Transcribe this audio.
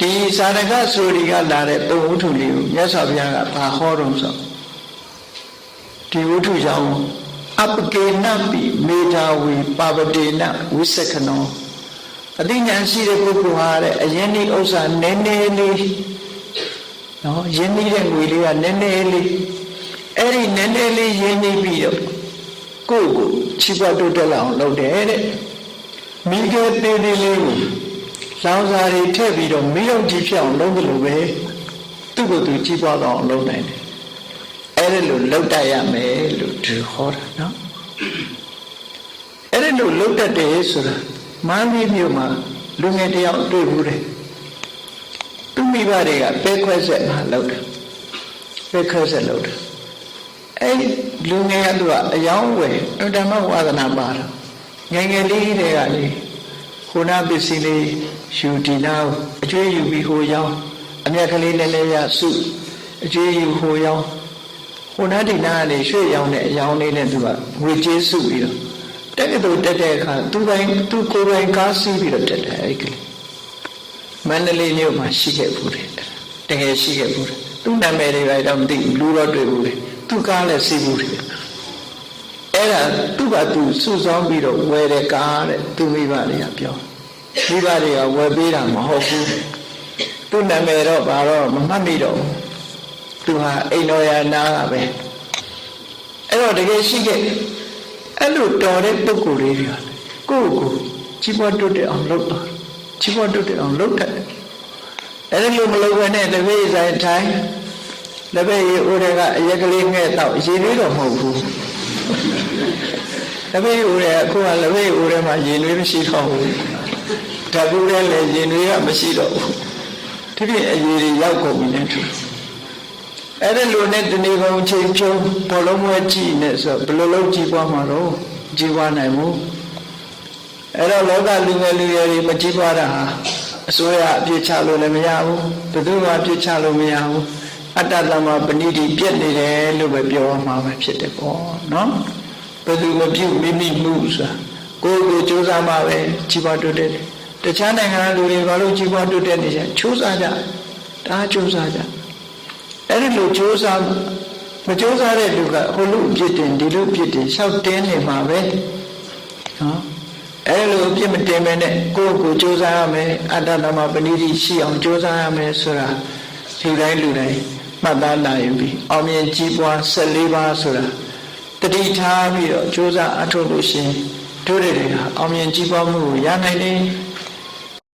ဒီဇာတကဆိုရီကလာတဲ့သုံးဝတ္ထုလေးကိုမြတ်စွာဘုရားကဘာဟောတော့ဆိုဒီဝတ္ထုကြောင့်အပကေနပိမေဓာဝီပါပတေနဝိသကနောအသိဉာဏ်ရှိတဲ့ပုဂ္ဂိုလ်ဟာတဲ့အရင်ဒီဥစ္စာနည်းနည်းလေးနော်ယဉ်နေတဲ့ငွေလေးကနည်းနည်းလေးအဲ့ဒီနည်းနည်းလေးယဉ်နေပြီးတော့ကိုယ့်ကိုချီးပွားတိုးတက်လာအောင်လုပ်တယ်တဲ့မိခဲသေးသေးလေးကို လောင်စာတွေထည့်ပြီးတော့မိတော့ကြီးဖြစ်အောင်လုပ်တယ်လို့ပဲသူ့ကိုယ်သူကြီးပွားတော့အောင်လုပ်နိုင်တယ်အဲ့ဒါလို့လုပ်တတ်ရမယ်လို့သူဟောတာနော်အဲ့ဒါလို့လုပ်တတ်တယ်ဆိုတာမန်းလေးမြို့မှာလူငယ်တယောက်တွေ့ဘူးတယ်သူမိဘတွေကပဲခွဲဆက်မှာလုပ်တယ်ပဲခွဲဆက်လုပ်တယ်အဲ့လူငယ်ကသူကအယောင်းဝယ်အတ္တမဝါဒနာပါတာငယ်ငယ်လေးတွေကလေ ခုနပစ္စည်းလေးယူဒီနာအကျွေးယူပြီးဟိုရောက်အမြက်ကလေးလည်းလည်းရစုအကျွေးယူဟိုရောက်ဟိုနာဒီနာကနေရွှေ့ရောက်တဲ့အယောင်းလေးနဲ့သူကငွေကြေးစုပြီးတော့တက်ကတူတက်တဲ့အခါသူတိုင်းသူကိုယ်တိုင်ကားစီးပြီးတော့တက်တယ်အဲ့ကလေးမန္တလေးမြို့မှာရှိခဲ့ဘူးတယ်တကယ်ရှိခဲ့ဘူးတယ်သူ့နာမည်တွေတော့မသိဘူးလူတော့တွေ့ဘူးတယ်သူကားလည်းစီးဘူးတယ် အဲ့ဒါသူ့ဘာသူစုဆောင်းပြီးတော့ဝယ်တဲ့ကားတဲ့သူမိဘတွေကပြောမိဘတွေကဝယ်ပေးတာမဟုတ်ဘူးသူ့နာမည်တော့ဘာတော့မမှတ်မိတော့ဘူးသူဟာအိမ်တော်ရနာကပဲအဲ့တော့တကယ်ရှိခဲ့အဲ့လိုတော်တဲ့ပုဂ္ဂိုလ်လေးတွေကကိုယ့်ကိုယ်ကြီးပွားတိုးတက်အောင်လုပ်တာကြီးပွားတိုးတက်အောင်လုပ်တတ်တယ်အဲ့ဒီလိုမလုပ်ဘဲနဲ့တပည့်ဆိုင်ထိုင်တပည့်ရေဦးတွေကအရက်ကလေးငဲ့တော့ရေလေးတော့မဟုတ်ဘူး တပည့်ဦးတွေအခုကလပည့်ဦးတွေမှာရေနွေးမရှိတော့ဘူးဓာတ်ကူးလည်းလည်းရေနွေးကမရှိတော့ဘူးဒီပြည့်အရေတွေရောက်ကုန်ပြီနဲ့သူအဲ့ဒါလိုနဲ့တနေ့ကုန်ချိန်ဖြုံးဘောလုံးမွဲကြည့်နေဆိုဘယ်လိုလုပ်ကြည့်ပွားမှာတော့ကြည့်ပွားနိုင်ဘူးအဲ့တော့လောကလူငယ်လူရွယ်တွေမကြည့်ပွားတာဟာအစိုးရအပြစ်ချလို့လည်းမရဘူးဘယ်သူမှအပြစ်ချလို့မရဘူး အတ္တသမပဏိတိပြက်နေတယ်လို့ပဲပြောမှာပဲဖြစ်တယ်ပေါ့နော်ဘယ်သူမပြုတ်မိမိမှုဆိုတာကိုယ်ကိုကြိုးစားမှပဲကြည်ပွားတိုးတက်တယ်တခြားနိုင်ငံလူတွေဘာလို့ကြည်ပွားတိုးတက်နေကြချိုးစားကြဒါကြိုးစားကြအဲ့ဒီလိုကြိုးစားမကြိုးစားတဲ့လူကဟိုလူအပြစ်တင်ဒီလူအပြစ်တင်လျှောက်တင်းနေမှာပဲနော်အဲ့လိုအပြစ်မတင်မဲနဲ့ကိုယ့်ကိုကြိုးစားရမယ်အတ္တသမပဏိတိရှိအောင်ကြိုးစားရမယ်ဆိုတာ လူတိုင်းလူတိုင်းမှတ်သားနိုင်ပြီအောင်မြင်ကြီးပွား14ပါးဆိုတာတတိထားပြီးတော့ကြိုးစားအထုတ်လို့ရှိရင်တို့တွေကအောင်မြင်ကြီးပွားမှုကိုရနိုင်တယ်